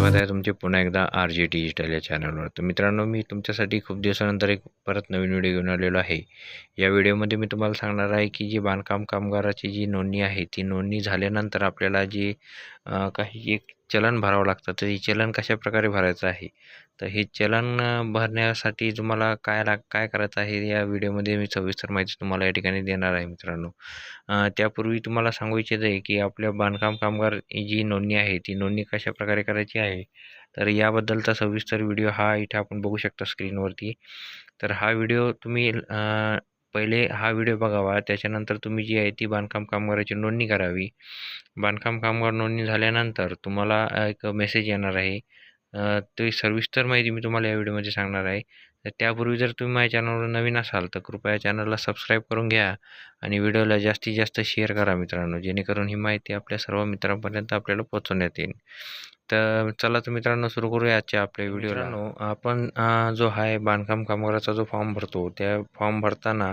स्वागत आहे तुमचे पुन्हा एकदा आर जी डिजिटल या चॅनलवर. तर मित्रांनो मी तुमच्यासाठी खूप दिवसानंतर एक परत नवीन व्हिडिओ घेऊन आलेलो आहे. या व्हिडिओमध्ये मी तुम्हाला सांगणार आहे की जी बांधकाम कामगाराची जी नोंदणी आहे ती नोंदणी झाल्यानंतर आपल्याला जी काही एक चलन भरावं लागतं. तर हे चलन कशा प्रकारे भरायचं आहे? तर हे चलन भरण्यासाठी तुम्हाला काय लाग काय करायचं आहे? या व्हिडिओमध्ये मी सविस्तर माहिती तुम्हाला या ठिकाणी देणार आहे मित्रांनो. त्यापूर्वी तुम्हाला सांगू इच्छित आहे की आपल्या बांधकाम कामगार जी नोंदणी आहे ती नोंदणी कशा प्रकारे करायची आहे? तर याबद्दलचा सविस्तर व्हिडिओ हा इथे आपण बघू शकता स्क्रीनवरती. तर हा व्हिडिओ तुम्ही पहिले हा व्हिडिओ बघावा त्याच्यानंतर तुम्ही जी आहे ती बांधकाम कामगाराची नोंदणी करावी. बांधकाम कामगार नोंदणी झाल्यानंतर तुम्हाला एक मेसेज येणार आहे. ते ती सविस्तर माहिती मी तुम्हाला या व्हिडिओमध्ये सांगणार आहे. तर त्यापूर्वी जर तुम्ही माझ्या चॅनलवर नवीन असाल तर कृपया चॅनलला सबस्क्राईब करून घ्या आणि व्हिडिओला जास्तीत जास्त शेअर करा मित्रांनो जेणेकरून ही माहिती आपल्या सर्व मित्रांपर्यंत आपल्याला पोहोचवण्यात येईल तर चला तर मित्रांनो सुरू करूया आजच्या आपल्या व्हिडिओला. आपण जो आहे बांधकाम कामगाराचा जो फॉर्म भरतो त्या फॉर्म भरताना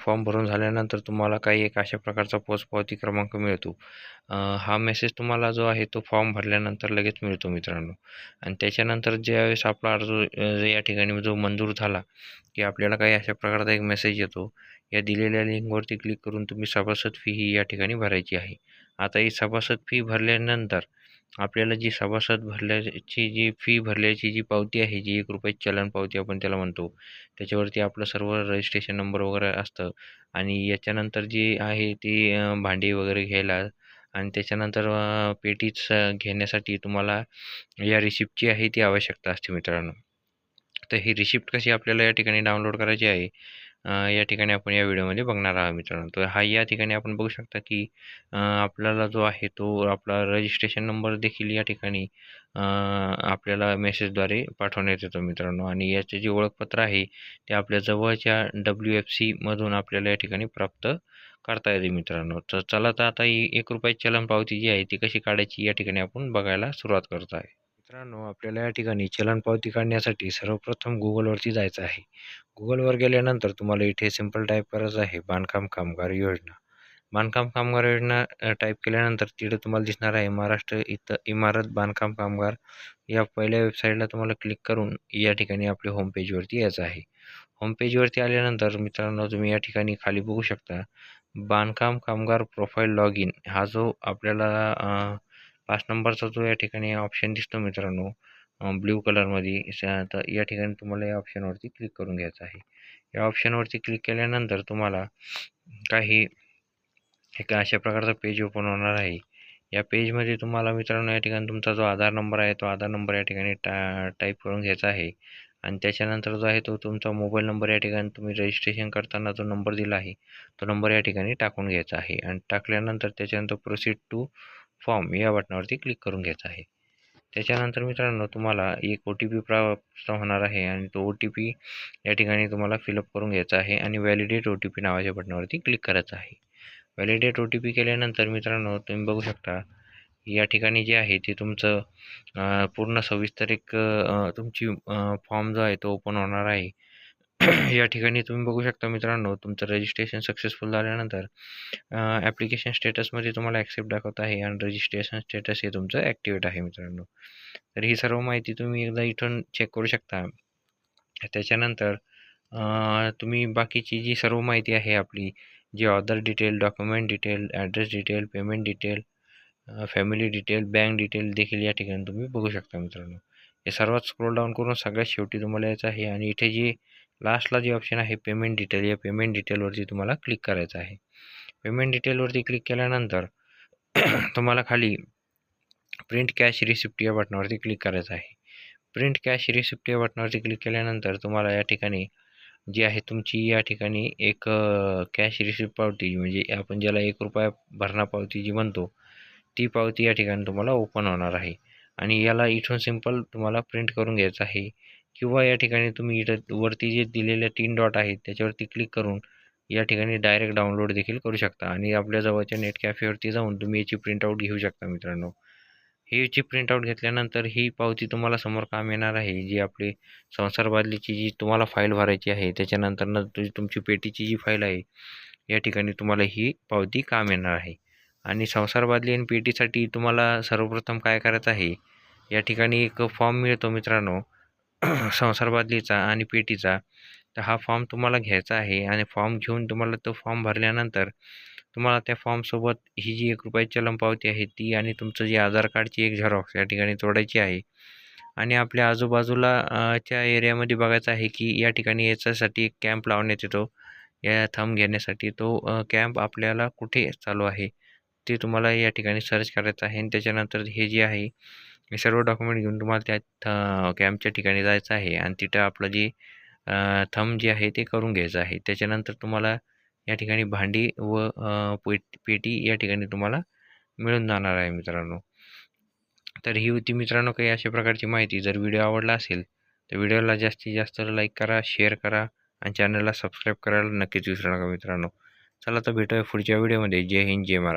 फॉर्म भरून झाल्यानंतर तुम्हाला काही एक अशा प्रकारचा पोचपावती क्रमांक मिळतो. हा मेसेज तुम्हाला जो आहे तो फॉर्म भरल्यानंतर लगेच मिळतो मित्रांनो. आणि त्याच्यानंतर ज्यावेळेस आपला अर्ज या ठिकाणी जो मंजूर झाला की आपल्याला काही अशा प्रकारचा एक मेसेज येतो. या दिलेल्या लिंकवरती क्लिक करून तुम्ही सभासद फी ही या ठिकाणी भरायची आहे. आता ही सभासद फी भरल्यानंतर आपल्याला जी सभासद भरल्याची जी फी भरल्याची जी पावती आहे जी एक रुपये चलन पावती आपण त्याला म्हणतो त्याच्यावरती आपलं सर्व रजिस्ट्रेशन नंबर वगैरे असतं आणि याच्यानंतर जी आहे ती भांडी वगैरे घ्यायला आणि त्याच्यानंतर पेटीच घेण्यासाठी तुम्हाला या रिसिप्टची आहे ती आवश्यकता असते मित्रांनो. तर ही रिसिप्ट कशी आपल्याला या ठिकाणी डाउनलोड करायची आहे या ठिकाणी आपण या व्हिडिओमध्ये बघणार आहोत मित्रांनो. तर हा या ठिकाणी आपण बघू शकता की आपल्याला जो आहे तो आपला रजिस्ट्रेशन नंबर देखील या ठिकाणी आपल्याला मेसेजद्वारे पाठवण्यात येतो मित्रांनो. आणि याचे जे ओळखपत्र आहे ते आपल्या जवळच्या डब्ल्यू एफ सीमधून आपल्याला या ठिकाणी प्राप्त करता येते मित्रांनो. तर चला तर आता ही एक रुपयाची चलन पावती जी आहे ती कशी काढायची या ठिकाणी आपण बघायला सुरुवात करत आहे. मित्रांनो आपल्याला या ठिकाणी चलन पावती काढण्यासाठी सर्वप्रथम गुगलवरती जायचं आहे. गुगलवर गेल्यानंतर तुम्हाला इथे सिंपल टाईप करायचं आहे बांधकाम कामगार योजना. बांधकाम कामगार योजना टाईप केल्यानंतर तिथे तुम्हाला दिसणार आहे महाराष्ट्र इथं इमारत बांधकाम कामगार. या पहिल्या वेबसाईटला तुम्हाला क्लिक करून या ठिकाणी आपल्या होम पेजवरती यायचं आहे. होम पेजवरती आल्यानंतर मित्रांनो तुम्ही या ठिकाणी खाली बघू शकता. बांधकाम कामगार प्रोफाईल लॉग इन हा जो आपल्याला पाच नंबरचा जो या ठिकाणी ऑप्शन दिसतो मित्रांनो ब्ल्यू कलरमध्ये स- तर या ठिकाणी तुम्हाला या ऑप्शनवरती क्लिक करून घ्यायचं आहे. या ऑप्शनवरती क्लिक केल्यानंतर तुम्हाला काही एक अशा प्रकारचा पेज ओपन होणार आहे. या पेजमध्ये तुम्हाला मित्रांनो या ठिकाणी तुमचा जो आधार नंबर आहे तो आधार नंबर या ठिकाणी टा टाईप करून घ्यायचा आहे. आणि त्याच्यानंतर जो आहे तो तुमचा मोबाईल नंबर या ठिकाणी तुम्ही रजिस्ट्रेशन करताना जो नंबर दिला आहे तो नंबर या ठिकाणी टाकून घ्यायचा आहे. आणि टाकल्यानंतर त्याच्यानंतर प्रोसीड टू फॉर्म या बटनावरती क्लिक करून घ्यायचा आहे. त्याच्यानंतर मित्रांनो तुम्हाला एक ओ टी पी प्राप्त होणार आहे आणि तो ओ टी पी या ठिकाणी तुम्हाला फिलअप करून घ्यायचा आहे आणि व्हॅलिडेट ओ टी पी नावाच्या बटनावरती क्लिक करायचं आहे. व्हॅलिडेट ओ टी पी केल्यानंतर मित्रांनो तुम्ही बघू शकता या ठिकाणी जे आहे ते तुमचं पूर्ण सविस्तर एक तुमची फॉर्म जो आहे तो ओपन होणार आहे. या ठिकाणी तुम्ही बघू शकता मित्रांनो तुमचं रजिस्ट्रेशन सक्सेसफुल झाल्यानंतर ॲप्लिकेशन स्टेटसमध्ये तुम्हाला ॲक्सेप्ट दाखवत आहे आणि रजिस्ट्रेशन स्टेटस हे तुमचं ॲक्टिवेट आहे मित्रांनो. तर ही सर्व माहिती तुम्ही एकदा इथून चेक करू शकता. त्याच्यानंतर तुम्ही बाकीची जी सर्व माहिती आहे आपली जी other detail document detail address detail payment detail family detail bank detail देखील या ठिकाणी तुम्ही बघू शकता मित्रांनो. हे सर्वात स्क्रोल डाऊन करून सगळ्यात शेवटी तुम्हाला यायचं आहे आणि इथे जी लास्टला जे ऑप्शन आहे पेमेंट डिटेल या पेमेंट डिटेलवरती तुम्हाला क्लिक करायचं आहे. पेमेंट डिटेलवरती क्लिक केल्यानंतर तुम्हाला खाली प्रिंट कॅश रिसिप्ट या बटनावरती क्लिक करायचं आहे. प्रिंट कॅश रिसिप्ट या बटनावरती क्लिक केल्यानंतर तुम्हाला या ठिकाणी जी आहे तुमची या ठिकाणी एक कॅश रिसिप्ट पावती म्हणजे आपण ज्याला एक रुपया भरणा पावती जी म्हणतो ती पावती या ठिकाणी तुम्हाला ओपन होणार आहे. आणि याला इथून सिंपल तुम्हाला प्रिंट करून घ्यायचं आहे. किंवा या ठिकाणी तुम्ही इथं वरती जे दिलेले तीन डॉट आहेत त्याच्यावरती क्लिक करून या ठिकाणी डायरेक्ट डाउनलोड देखील करू शकता. आणि आपल्या जवळच्या नेट कॅफेवरती जाऊन तुम्ही याची प्रिंटआउट घेऊ शकता मित्रांनो. हे याची प्रिंटआउट घेतल्यानंतर ही पावती तुम्हाला समोर काम येणार आहे. जी आपली संसार बादलीची जी तुम्हाला फाईल भरायची आहे त्याच्यानंतर तुझी तुमची पेटीची जी फाईल आहे या ठिकाणी तुम्हाला ही पावती काम येणार आहे. आणि संसार बादली आणि पेटीसाठी तुम्हाला सर्वप्रथम काय करायचं आहे? या ठिकाणी एक फॉर्म मिळतो मित्रांनो. संसार बादलीचा आणि पेटीचा तर हा फॉर्म तुम्हाला घ्यायचा आहे आणि फॉर्म घेऊन तुम्हाला तो फॉर्म भरल्यानंतर तुम्हाला त्या फॉर्मसोबत ही जी एक रुपयाची चलन पावती आहे ती आणि तुमचं जे आधार कार्डची एक झेरॉक्स या ठिकाणी जोडायची आहे आणि आपल्या आजूबाजूला च्या एरियामध्ये बघायचं आहे की या ठिकाणी याच्यासाठी एक कॅम्प लावण्यात येतो. या थंब घेण्यासाठी तो कॅम्प आपल्याला कुठे चालू आहे? ते तुम्हाला या ठिकाणी सर्च करायचं आहे. आणि त्याच्यानंतर हे जे आहे हे सर्व डॉक्युमेंट घेऊन तुम्हाला त्या कॅम्पच्या ठिकाणी जायचं आहे. आणि तिथं आपलं जे थंब जे आहे ते करून घ्यायचं आहे. त्याच्यानंतर तुम्हाला या ठिकाणी भांडी व पेट पेटी या ठिकाणी तुम्हाला मिळून जाणार आहे मित्रांनो. तर ही होती मित्रांनो काही अशा प्रकारची माहिती. जर व्हिडिओ आवडला असेल तर व्हिडिओला जास्तीत जास्त लाईक करा शेअर करा आणि चॅनलला सबस्क्राईब करायला नक्कीच विसरू नका मित्रांनो. चला तर भेटूया पुढच्या व्हिडिओमध्ये जय हिंद जय महाराज